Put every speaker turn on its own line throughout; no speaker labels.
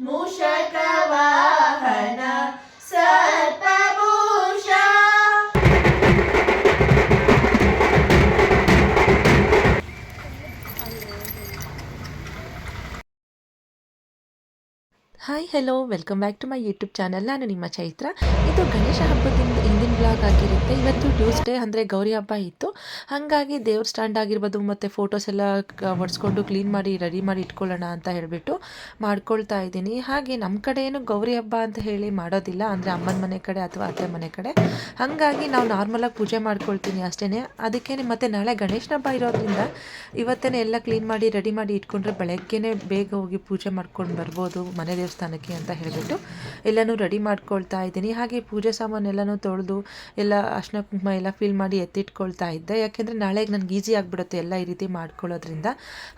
మూషక వాహన
hi hello welcome back to my YouTube channel ನಾನು ನಿಮ್ಮ ಚೈತ್ರ. ಇದು ಗಣೇಶ ಹಬ್ಬದಿಂದ ಹಿಂದಿನ ಬ್ಲಾಗ್ ಆಗಿರುತ್ತೆ. ಇವತ್ತು ಟ್ಯೂಸ್ಡೇ ಅಂದರೆ ಗೌರಿ ಹಬ್ಬ ಇತ್ತು. ಹಾಗಾಗಿ ದೇವ್ರ ಸ್ಟ್ಯಾಂಡ್ ಆಗಿರ್ಬೋದು, ಮತ್ತು ಫೋಟೋಸ್ ಎಲ್ಲ ಒಡ್ಸ್ಕೊಂಡು ಕ್ಲೀನ್ ಮಾಡಿ ರೆಡಿ ಮಾಡಿ ಇಟ್ಕೊಳ್ಳೋಣ ಅಂತ ಹೇಳಿಬಿಟ್ಟು ಮಾಡ್ಕೊಳ್ತಾ ಇದ್ದೀನಿ. ಹಾಗೆ ನಮ್ಮ ಕಡೆ ಏನು ಗೌರಿ ಹಬ್ಬ ಅಂತ ಹೇಳಿ ಮಾಡೋದಿಲ್ಲ. ಅಂದರೆ ಅಮ್ಮನ ಮನೆ ಕಡೆ ಅಥವಾ ಅತ್ತೆ ಮನೆ ಕಡೆ. ಹಾಗಾಗಿ ನಾವು ನಾರ್ಮಲಾಗಿ ಪೂಜೆ ಮಾಡ್ಕೊಳ್ತೀನಿ ಅಷ್ಟೇ ಅದಕ್ಕೆ ಮತ್ತು ನಾಳೆ ಗಣೇಶನ ಹಬ್ಬ ಇರೋದ್ರಿಂದ ಇವತ್ತೇ ಎಲ್ಲ ಕ್ಲೀನ್ ಮಾಡಿ ರೆಡಿ ಮಾಡಿ ಇಟ್ಕೊಂಡ್ರೆ ಬೆಳಗ್ಗೆನೇ ಬೇಗ ಹೋಗಿ ಪೂಜೆ ಮಾಡ್ಕೊಂಡು ಬರ್ಬೋದು. ಮನೆ ದೇವಸ್ಥಾನಕ್ಕೆ ಅಂತ ಹೇಳಿಬಿಟ್ಟು ಎಲ್ಲನೂ ರೆಡಿ ಮಾಡ್ಕೊಳ್ತಾ ಇದ್ದೀನಿ. ಹಾಗೆ ಪೂಜೆ ಸಾಮಾನೆಲ್ಲನೂ ತೊಳೆದು ಎಲ್ಲ ಅರ್ಶಿನ ಕುಂಕುಮ ಎಲ್ಲ ಫಿಲ್ ಮಾಡಿ ಎತ್ತಿಟ್ಕೊಳ್ತಾ ಇದ್ದೆ. ಯಾಕೆಂದರೆ ನಾಳೆಗೆ ನನಗೆ ಈಸಿ ಆಗಿಬಿಡುತ್ತೆ ಎಲ್ಲ ಈ ರೀತಿ ಮಾಡ್ಕೊಳ್ಳೋದ್ರಿಂದ.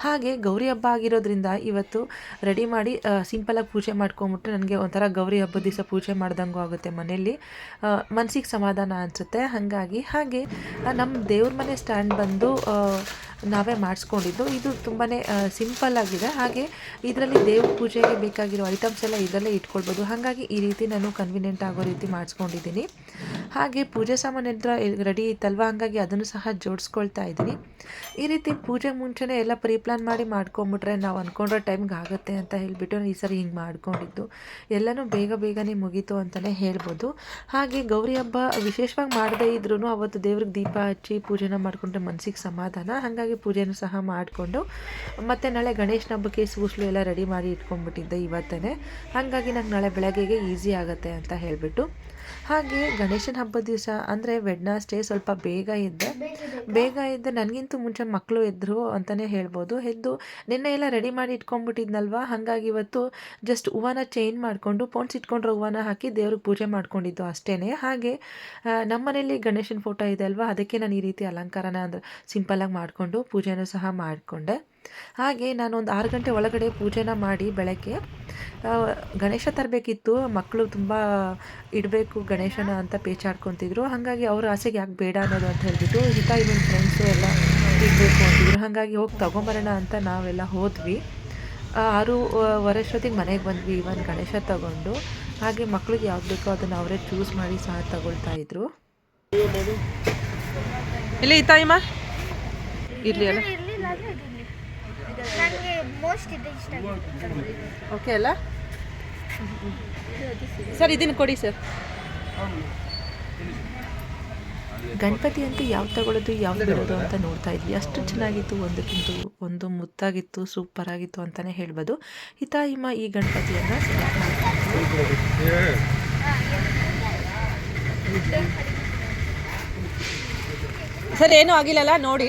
ಹಾಗೆ ಗೌರಿ ಹಬ್ಬ ಆಗಿರೋದ್ರಿಂದ ಇವತ್ತು ರೆಡಿ ಮಾಡಿ ಸಿಂಪಲಾಗಿ ಪೂಜೆ ಮಾಡ್ಕೊಂಬಿಟ್ರೆ ನನಗೆ ಒಂಥರ ಗೌರಿ ಹಬ್ಬದ ದಿವಸ ಪೂಜೆ ಮಾಡ್ದಂಗೂ ಆಗುತ್ತೆ ಮನೆಯಲ್ಲಿ. ಮನಸ್ಸಿಗೆ ಸಮಾಧಾನ ಅನಿಸುತ್ತೆ. ಹಾಗಾಗಿ ಹಾಗೆ ನಮ್ಮ ದೇವ್ರ ಮನೆ ಸ್ಟ್ಯಾಂಡ್ ಬಂದು ನಾವೇ ಮಾಡಿಸ್ಕೊಂಡಿದ್ದು. ಇದು ತುಂಬಾ ಸಿಂಪಲ್ ಆಗಿದೆ. ಹಾಗೆ ಇದರಲ್ಲಿ ದೇವ್ರ ಪೂಜೆಗೆ ಬೇಕಾಗಿರೋ ಐಟಮ್ಸ್ ಎಲ್ಲ ಇದರಲ್ಲೇ ಇಟ್ಕೊಳ್ಬೋದು. ಹಾಗಾಗಿ ಈ ರೀತಿ ನಾನು ಕನ್ವಿನಿಯೆಂಟ್ ಆಗೋ ರೀತಿ ಮಾಡಿಸ್ಕೊಂಡಿದ್ದೀನಿ. ಹಾಗೆ ಪೂಜೆ ಸಾಮಾನು ಎಲ್ಲ ರೆಡಿ ಇತ್ತಲ್ವಾ? ಹಾಗಾಗಿ ಅದನ್ನು ಸಹ ಜೋಡಿಸ್ಕೊಳ್ತಾ ಇದ್ದೀನಿ. ಈ ರೀತಿ ಪೂಜೆ ಮುಂಚೆನೇ ಎಲ್ಲ ಪ್ರೀ ಪ್ಲಾನ್ ಮಾಡಿ ಮಾಡ್ಕೊಂಬಿಟ್ರೆ ನಾವು ಅಂದ್ಕೊಂಡ್ರೆ ಟೈಮ್ಗೆ ಆಗುತ್ತೆ ಅಂತ ಹೇಳಿಬಿಟ್ಟು ಈ ಸರಿ ಹಿಂಗೆ ಮಾಡ್ಕೊಂಡಿದ್ದು. ಎಲ್ಲನೂ ಬೇಗ ಬೇಗನೆ ಮುಗೀತು ಅಂತಲೇ ಹೇಳ್ಬೋದು. ಹಾಗೆ ಗೌರಿ ಹಬ್ಬ ವಿಶೇಷವಾಗಿ ಮಾಡದೇ ಇದ್ರೂ ಅವತ್ತು ದೇವ್ರಿಗೆ ದೀಪ ಹಚ್ಚಿ ಪೂಜೆನ ಮಾಡಿಕೊಂಡ್ರೆ ಮನಸ್ಸಿಗೆ ಸಮಾಧಾನ. ಹಾಗಾಗಿ ಪೂಜೆನೂ ಸಹ ಮಾಡಿಕೊಂಡು ಮತ್ತು ನಾಳೆ ಗಣೇಶನ ಹಬ್ಬಕ್ಕೆ ಸೂಸ್ಲು ಎಲ್ಲ ರೆಡಿ ಮಾಡಿ ಇಟ್ಕೊಂಡ್ಬಿಟ್ಟಿದ್ದೆ ಇವತ್ತೇ ಹಾಗಾಗಿ ನಂಗೆ ನಾಳೆ ಬೆಳಗ್ಗೆಗೆ ಈಸಿ ಆಗುತ್ತೆ ಅಂತ ಹೇಳಿಬಿಟ್ಟು. ಹಾಗೆ ಗಣೇಶನ ಹಬ್ಬದ ದಿವಸ ಅಂದರೆ ವೆಡ್ನಾಸ್ಡೇ ಸ್ವಲ್ಪ ಬೇಗ ಇದ್ದೆ. ಬೇಗ ಇದ್ದೆ? ನನಗಿಂತೂ ಮುಂಚೆ ಮಕ್ಕಳು ಎದ್ದರು ಅಂತಲೇ ಹೇಳ್ಬೋದು. ಎದ್ದು ನಿನ್ನೆ ಎಲ್ಲ ರೆಡಿ ಮಾಡಿ ಇಟ್ಕೊಂಡ್ಬಿಟ್ಟಿದ್ನಲ್ವ? ಹಾಗಾಗಿ ಇವತ್ತು ಜಸ್ಟ್ ಹೂವನ ಚೇಂಜ್ ಮಾಡಿಕೊಂಡು ಪೋನ್ಸ್ ಇಟ್ಕೊಂಡ್ರೆ ಹೂವನ ಹಾಕಿ ದೇವ್ರಿಗೆ ಪೂಜೆ ಮಾಡ್ಕೊಂಡಿದ್ದು ಅಷ್ಟೇ ಹಾಗೆ ನಮ್ಮ ಮನೇಲಿ ಗಣೇಶನ ಫೋಟೋ ಇದೆ ಅಲ್ವಾ? ಅದಕ್ಕೆ ನಾನು ಈ ರೀತಿ ಅಲಂಕಾರನ ಅಂದರೆ ಸಿಂಪಲ್ಲಾಗಿ ಮಾಡಿಕೊಂಡು ಪೂಜೆನೂ ಸಹ ಮಾಡಿಕೊಂಡೆ. ಹಾಗೆ ನಾನು ಒಂದು ಆರು ಗಂಟೆ ಒಳಗಡೆ ಪೂಜೆನ ಮಾಡಿ ಬೆಳಗ್ಗೆ ಗಣೇಶ ತರಬೇಕಿತ್ತು. ಮಕ್ಕಳು ತುಂಬ ಇಡಬೇಕು ಗಣೇಶನ ಅಂತ ಪೇಚಾಡ್ಕೊತಿದ್ರು. ಹಾಗಾಗಿ ಅವ್ರ ಆಸೆಗೆ ಯಾಕೆ ಬೇಡ ಅನ್ನೋದು ಅಂತ ಹೇಳಿಬಿಟ್ಟು ಹಿತ ಇವನ್ ಫ್ರೆಂಡ್ಸು ಎಲ್ಲ ಇಡಬೇಕು ಅಂತಿದ್ರು. ಹಾಗಾಗಿ ಹೋಗಿ ತಗೊಂಬರೋಣ ಅಂತ ನಾವೆಲ್ಲ ಹೋದ್ವಿ. ಆರು ವರ್ಷೊತ್ತಿಗೆ ವರೆಷ್ಟೊತ್ತಿಗೆ ಮನೆಗೆ ಬಂದ್ವಿ ಇವನ್ ಗಣೇಶ ತಗೊಂಡು. ಹಾಗೆ ಮಕ್ಳಿಗೆ ಯಾವ್ದು ಬೇಕೋ ಅದನ್ನು ಅವರೇ ಚೂಸ್ ಮಾಡಿ ಸಹ ತಗೊಳ್ತಾ ಇದ್ರು. ಇಲ್ಲಿ ಈ ತಾಯಿಮ್ಮ ಇರಲಿ ಅಲ್ಲ?
ನನಗೆ ಮೋಸ್ಟ್ ಇದು ಇಷ್ಟ
ಓಕೆ ಅಲ್ಲ? ಸರ್ ಇದನ್ನು ಕೊಡಿ ಸರ್. ಗಣಪತಿ ಅಂತ ಯಾವ್ದು ತಗೊಳ್ಳೋದು ಯಾವ ಬಿಡೋದು ಅಂತ ನೋಡ್ತಾ ಇದ್ವಿ. ಅಷ್ಟು ಚೆನ್ನಾಗಿತ್ತು ಒಂದಕ್ಕಿಂತ ಒಂದು ಮುತ್ತಾಗಿತ್ತು ಸೂಪರ್ ಆಗಿತ್ತು ಅಂತಲೇ ಹೇಳ್ಬೋದು. ಹಿತಾಯಿಮ ಈ ಗಣಪತಿಯನ್ನು. ಸರ್ ಏನೂ ಆಗಿಲ್ಲಲ್ಲ? ನೋಡಿ.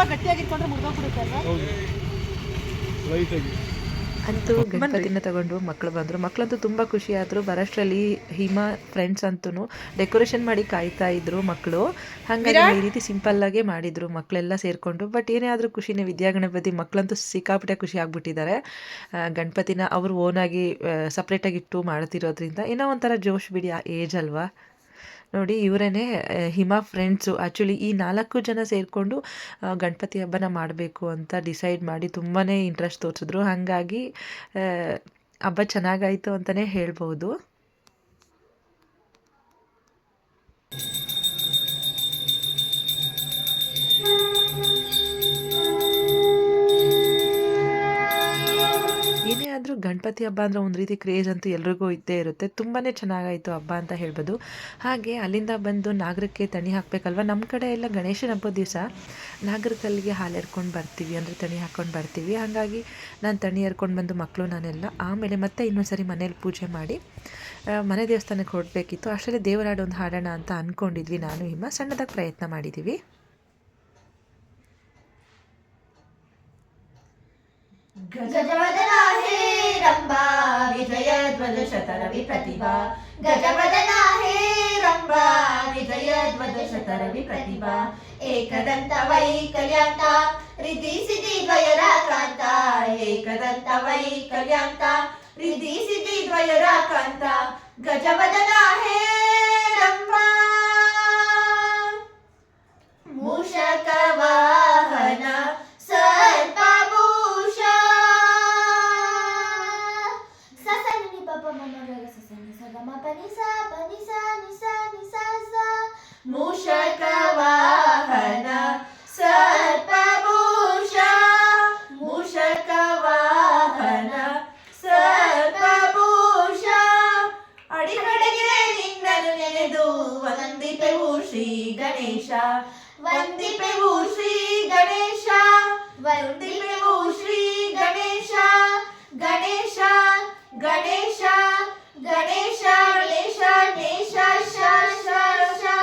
ತುಂಬ ಗಟ್ಟಿಯಾಗಿಟ್ಕೊಂಡ್ರೆ ಮುರಿದೋಗ್ಬಿಡುತ್ತೆ ಅಲ್ವಾ?
ಲೈಟಾಗಿ
ಅಂತೂ ಗಣಪತಿನ ತಗೊಂಡು ಮಕ್ಕಳು ಬಂದರು. ಮಕ್ಕಳಂತೂ ತುಂಬ ಖುಷಿ ಆದರು. ಬರೋಷ್ಟರಲ್ಲಿ ಹಿಮ ಫ್ರೆಂಡ್ಸ್ ಅಂತೂ ಡೆಕೋರೇಷನ್ ಮಾಡಿ ಕಾಯ್ತಾ ಇದ್ರು ಮಕ್ಕಳು ಹಾಗಾಗಿ ಈ ರೀತಿ ಸಿಂಪಲ್ಲಾಗೆ ಮಾಡಿದ್ರು ಮಕ್ಕಳೆಲ್ಲ ಸೇರಿಕೊಂಡು. ಬಟ್ ಏನೇ ಆದರೂ ಖುಷಿನೇ ವಿದ್ಯಾಗಣಪತಿ ಮಕ್ಕಳಂತೂ ಸಿಕ್ಕಾಪಟ್ಟೆ ಖುಷಿ ಆಗ್ಬಿಟ್ಟಿದ್ದಾರೆ. ಗಣಪತಿನ ಅವರು ಓನಾಗಿ ಸಪ್ರೇಟಾಗಿ ಇಟ್ಟು ಮಾಡ್ತಿರೋದ್ರಿಂದ ಏನೋ ಒಂಥರ ಜೋಶ್ ಬಿಡಿ ಆ ಏಜ್ ಅಲ್ವಾ? ನೋಡಿ, ಇವರೇನೆ ಹಿಮ ಫ್ರೆಂಡ್ಸು ಆ್ಯಕ್ಚುಲಿ ಈ ನಾಲ್ಕು ಜನ ಸೇರಿಕೊಂಡು ಗಣಪತಿ ಹಬ್ಬನ ಮಾಡಬೇಕು ಅಂತ ಡಿಸೈಡ್ ಮಾಡಿ ತುಂಬಾ ಇಂಟ್ರೆಸ್ಟ್ ತೋರಿಸಿದ್ರು. ಹಾಗಾಗಿ ಹಬ್ಬ ಚೆನ್ನಾಗಾಯಿತು ಅಂತಲೇ ಹೇಳ್ಬೋದು. ಗಣಪತಿ ಹಬ್ಬ ಅಂದರೆ ಒಂದು ರೀತಿ ಕ್ರೇಜ್ ಅಂತೂ ಎಲ್ರಿಗೂ ಇದ್ದೇ ಇರುತ್ತೆ. ತುಂಬಾ ಚೆನ್ನಾಗಾಯಿತು ಹಬ್ಬ ಅಂತ ಹೇಳ್ಬೋದು. ಹಾಗೆ ಅಲ್ಲಿಂದ ಬಂದು ನಾಗರಕ್ಕೆ ತಣಿ ಹಾಕಬೇಕಲ್ವ? ನಮ್ಮ ಕಡೆ ಎಲ್ಲ ಗಣೇಶನ ಹಬ್ಬದ ದಿವಸ ನಾಗರಕಲ್ಲಿಗೆ ಹಾಲು ಎರ್ಕೊಂಡು ಬರ್ತೀವಿ, ಅಂದರೆ ತಣಿ ಹಾಕ್ಕೊಂಡು ಬರ್ತೀವಿ. ಹಾಗಾಗಿ ನಾನು ತಣಿ ಎರ್ಕೊಂಡು ಬಂದು ಮಕ್ಕಳು ನಾನೆಲ್ಲ ಆಮೇಲೆ ಮತ್ತೆ ಇನ್ನೊಂದು ಸರಿ ಮನೇಲಿ ಪೂಜೆ ಮಾಡಿ ಮನೆ ದೇವಸ್ಥಾನಕ್ಕೆ ಹೊರಡಬೇಕಿತ್ತು ಅಷ್ಟರಲ್ಲಿ ದೇವರಾಡು ಒಂದು ಹಾಡೋಣ ಅಂತ ಅಂದ್ಕೊಂಡಿದ್ವಿ ನಾನು ಹಿಮ್ಮ ಸಣ್ಣದಾಗಿ ಪ್ರಯತ್ನ ಮಾಡಿದ್ದೀವಿ
ಗಜವದನ रम्बा विजयध्वजशतरवि प्रतिभा। गजवदना, हे रम्बा विजयध्वजशतरवि प्रतिभा। एकदन्त वैकल्यान्ता रिधि सिद्धि द्वयराकान्ता एकदन्त वैकल्यान्ता रिधि गजवदना, हे ವಂದಿಪೆವು ಶ್ರೀ ಗಣೇಶ ವಂದಿಪೆವು ಶ್ರೀ ಗಣೇಶ ವಂದಿಪೆವು ಶ್ರೀ ಗಣೇಶ ಗಣೇಶ ಗಣೇಶ ಗಣೇಶ ಗಣೇಶ ನೇಶ ಶ ಶ ಶ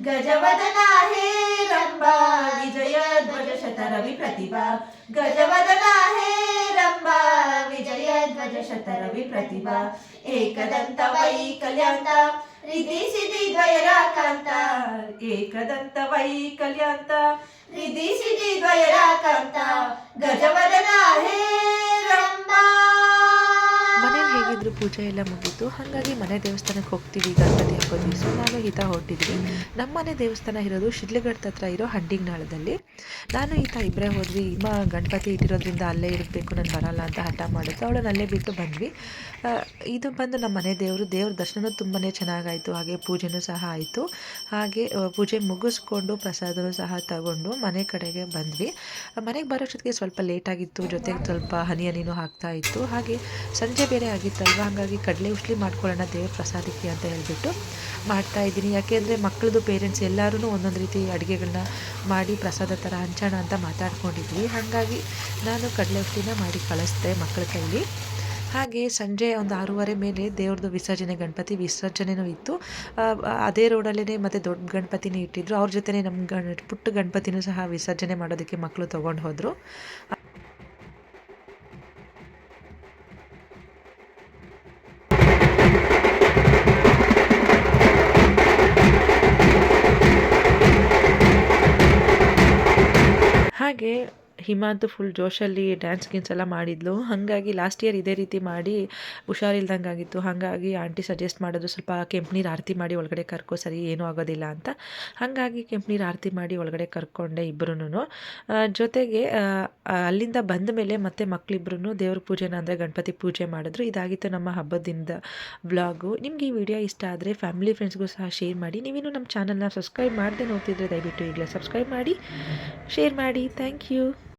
ಗಜವದನ ಹೇ ರಂಬಾ ವಿಜಯ ಧ್ವಜ ಶತರವಿ ಪ್ರತಿಭಾ ಗಜವದನ ಹೇ ರಂಬಾ ವಿಜಯ ಧ್ವಜ ಶತರವಿ ಪ್ರತಿಭಾ ಏಕದಂತ ವೈಕಲ್ಯಾಂತ ರಿಧಿ ಸಿದ್ಧಿ ದ್ವಯರ ಕಾಂತ ಏಕದಂತ ವೈಕಲ್ಯಾಂತ ರಿಧಿ ಸಿದ್ಧಿ ದ್ವಯರ ಕಾಂತ ಗಜವದನ ಹೇ ರಂಬಾ
ಮನೇಲಿ ಹೇಗಿದ್ರು ಪೂಜೆ ಎಲ್ಲ ಮುಗೀತು. ಹಾಗಾಗಿ ಮನೆ ದೇವಸ್ಥಾನಕ್ಕೆ ಹೋಗ್ತೀವಿ ಗಣಪತಿ ಹಬ್ಬದ ದಿವಸ. ನಾನು ಈತ ಹೊರಟಿದ್ವಿ. ನಮ್ಮ ಮನೆ ದೇವಸ್ಥಾನ ಇರೋದು ಶಿಡ್ಲಘಟ್ಟ ಹತ್ರ ಇರೋ ಹಂಡಿಗ್ನಾಳದಲ್ಲಿ ನಾನು, ಈತ ಇಬ್ಬರೇ ಹೋದ್ವಿ. ಇಮ್ಮ ಗಣಪತಿ ಇಟ್ಟಿರೋದ್ರಿಂದ ಅಲ್ಲೇ ಇರಬೇಕು. ನಾನು ಬರಲ್ಲ ಅಂತ ಹಠ ಮಾಡಿದ್ದು ಅವಳನ್ನ ಅಲ್ಲೇ ಬಿಟ್ಟು ಬಂದ್ವಿ. ಇದು ಬಂದು ನಮ್ಮ ಮನೆ ದೇವರು, ದೇವ್ರ ದರ್ಶನ ತುಂಬಾ ಚೆನ್ನಾಗಾಯಿತು. ಹಾಗೆ ಪೂಜೆನೂ ಸಹ ಆಯಿತು. ಹಾಗೆ ಪೂಜೆ ಮುಗಿಸ್ಕೊಂಡು ಪ್ರಸಾದನೂ ಸಹ ತಗೊಂಡು ಮನೆ ಕಡೆಗೆ ಬಂದ್ವಿ. ಮನೆಗೆ ಬರೋಷ್ಟೊತ್ತಿಗೆ ಸ್ವಲ್ಪ ಲೇಟಾಗಿತ್ತು ಜೊತೆಗೆ ಸ್ವಲ್ಪ ಹನಿ ಹನಿನೂ ಆಗ್ತಾ ಇತ್ತು. ಹಾಗೆ ಸಂಜೆ ಬೇರೆ ಆಗಿತ್ತಲ್ವ ಹಾಗಾಗಿ ಕಡಲೆ ಉಸ್ಲಿ ಮಾಡ್ಕೊಳ್ಳೋಣ ದೇವ್ರ ಪ್ರಸಾದಕ್ಕೆ ಅಂತ ಹೇಳಿಬಿಟ್ಟು ಮಾಡ್ತಾ ಇದ್ದೀನಿ. ಯಾಕೆಂದರೆ ಮಕ್ಕಳದು ಪೇರೆಂಟ್ಸ್ ಎಲ್ಲರೂ ಒಂದೊಂದು ರೀತಿ ಅಡುಗೆಗಳನ್ನ ಮಾಡಿ ಪ್ರಸಾದ ಥರ ಹಂಚೋಣ ಅಂತ ಮಾತಾಡ್ಕೊಂಡಿದ್ವಿ. ಹಾಗಾಗಿ ನಾನು ಕಡಲೆ ಉಸ್ಲಿನ ಮಾಡಿ ಕಳಿಸ್ದೆ ಮಕ್ಕಳ ಕೈಲಿ. ಹಾಗೆ ಸಂಜೆ ಒಂದು ಆರೂವರೆ ಮೇಲೆ ದೇವ್ರದ್ದು ವಿಸರ್ಜನೆ, ಗಣಪತಿ ವಿಸರ್ಜನೆನೂ ಇತ್ತು. ಅದೇ ರೋಡಲ್ಲೇ ಮತ್ತು ದೊಡ್ಡ ಗಣಪತಿನೇ ಇಟ್ಟಿದ್ರು. ಅವ್ರ ಜೊತೆನೇ ನಮ್ಮ ಗಣ, ಪುಟ್ಟ ಗಣಪತಿನೂ ಸಹ ವಿಸರ್ಜನೆ ಮಾಡೋದಕ್ಕೆ ಮಕ್ಕಳು ತೊಗೊಂಡು ಹೋದರು. ಹಾಗೆ ಹಿಮ ಅಂತೂ ಫುಲ್ ಜೋಶಲ್ಲಿ ಡ್ಯಾನ್ಸ್ ಗೀನ್ಸ್ ಎಲ್ಲ ಮಾಡಿದ್ಲು. ಹಾಗಾಗಿ ಲಾಸ್ಟ್ ಇಯರ್ ಇದೇ ರೀತಿ ಮಾಡಿ ಹುಷಾರಿಲ್ದಂಗೆ ಆಗಿತ್ತು. ಹಾಗಾಗಿ ಆಂಟಿ ಸಜೆಸ್ಟ್ ಮಾಡೋದು ಸ್ವಲ್ಪ ಕೆಂಪು ನೀರು ಆರತಿ ಮಾಡಿ ಒಳಗಡೆ ಕರ್ಕೋ, ಸರಿ ಏನೂ ಆಗೋದಿಲ್ಲ ಅಂತ. ಹಾಗಾಗಿ ಕೆಂಪು ನೀರು ಆರತಿ ಮಾಡಿ ಒಳಗಡೆ ಕರ್ಕೊಂಡೆ ಇಬ್ಬರೂ ಜೊತೆಗೆ ಅಲ್ಲಿಂದ ಬಂದ ಮೇಲೆ ಮತ್ತೆ ಮಕ್ಕಳಿಬ್ರು ದೇವ್ರ ಪೂಜೆನ ಅಂದರೆ ಗಣಪತಿ ಪೂಜೆ ಮಾಡಿದ್ರು. ಇದಾಗಿತ್ತು ನಮ್ಮ ಹಬ್ಬದ ದಿನದ ವ್ಲಾಗು ನಿಮಗೆ ಈ ವಿಡಿಯೋ ಇಷ್ಟ ಆದರೆ ಫ್ಯಾಮಿಲಿ ಫ್ರೆಂಡ್ಸ್ಗೂ ಸಹ ಶೇರ್ ಮಾಡಿ. ನೀವಿನ್ನೂ ನಮ್ಮ ಚಾನಲ್ನ ಸಬ್ಸ್ಕ್ರೈಬ್ ಮಾಡದೆ ನೋಡ್ತಿದ್ರೆ ದಯವಿಟ್ಟು ಈಗಲೇ ಸಬ್ಸ್ಕ್ರೈಬ್ ಮಾಡಿ ಶೇರ್ ಮಾಡಿ. Thank you